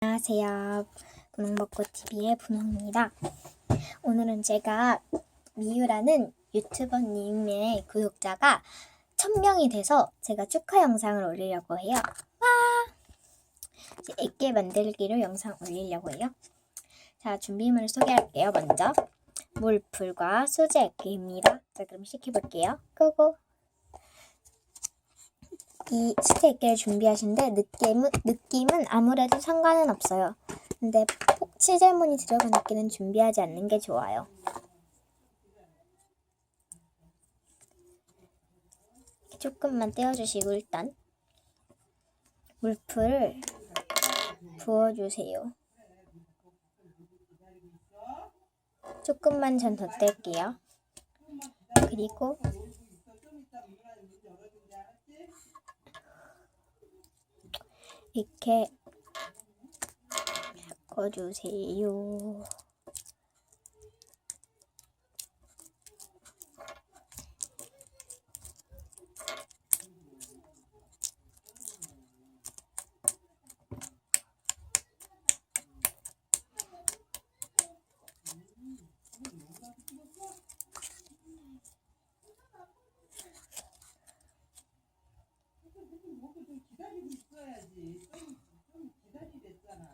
안녕하세요. 분홍벚꽃TV의 분홍입니다. 오늘은 제가 미유라는 유튜버님의 구독자가 1000명이 돼서 제가 축하 영상을 올리려고 해요. 와! 이제 액계 만들기로 영상 올리려고 해요. 자, 준비물을 소개할게요. 먼저 물풀과 소재 액계입니다. 자, 그럼 시켜볼게요. 고고! 이 액계를 준비하신데 느낌은, 느낌은 아무래도 상관은 없어요. 근데 폭 치젤몬이 들어간 액계는 준비하지 않는 게 좋아요. 조금만 떼어주시고 일단 물풀을 부어주세요. 조금만 전 더 뗄게요. 그리고 이렇게 섞어주세요.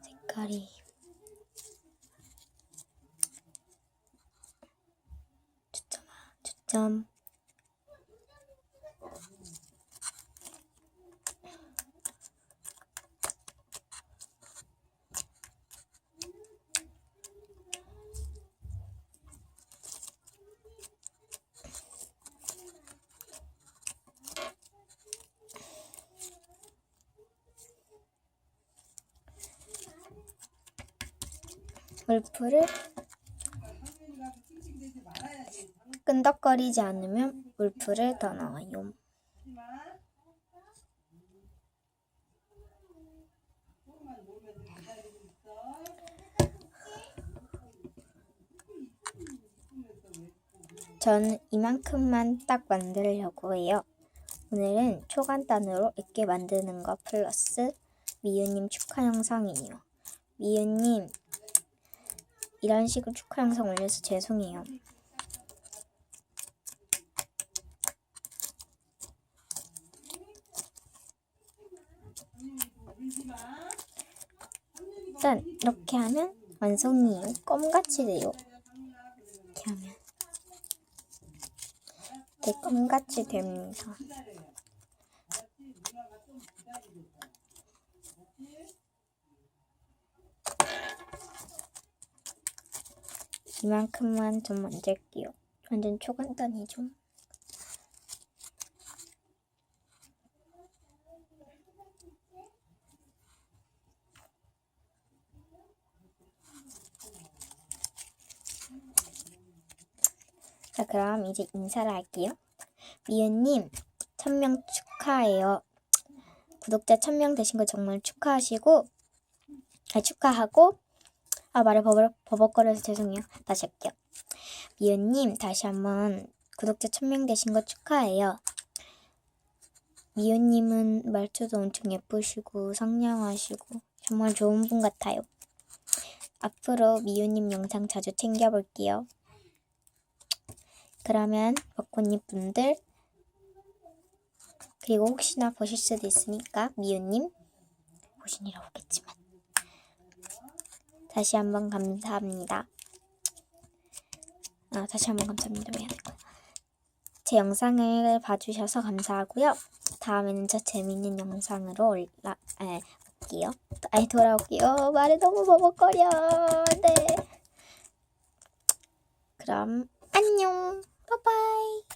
색깔이. 초점아 초점 물풀을 끈덕거리지 않으면 물풀을 더 넣어요. 저는 이만큼만 딱 만들려고 해요. 오늘은 초간단으로 있게 만드는 거 플러스 미유님 축하 영상이에요. 미유님 이런 식으로 축하 영상 올려서 죄송해요. 일단 이렇게 하면 완성이에요. 껌같이 돼요. 이렇게 하면 이렇게 껌같이 됩니다. 이만큼만 좀 만들게요. 완전 초간단이죠. 자, 그럼 이제 인사를 할게요. 미연님, 천명 축하해요. 구독자 천명 되신 거 정말 축하하시고, 아, 축하하고, 아, 말을 버벅, 버벅거려서 죄송해요. 다시 할게요. 미연님, 다시 한번 구독자 천명 되신 거 축하해요. 미연님은 말투도 엄청 예쁘시고, 상냥하시고, 정말 좋은 분 같아요. 앞으로 미연님 영상 자주 챙겨볼게요. 그러면 벚꽃잎 분들 그리고 혹시나 보실 수도 있으니까 미유님 보신 일 없겠지만 다시 한번 감사합니다. 아 다시 한번 감사합니다. 될까요? 제 영상을 봐주셔서 감사하고요. 다음에는 저 재밌는 영상으로 올라 에, 올게요. 아니 돌아올게요. 말이 너무 버벅거려. 네. 그럼 안녕. 바이바이.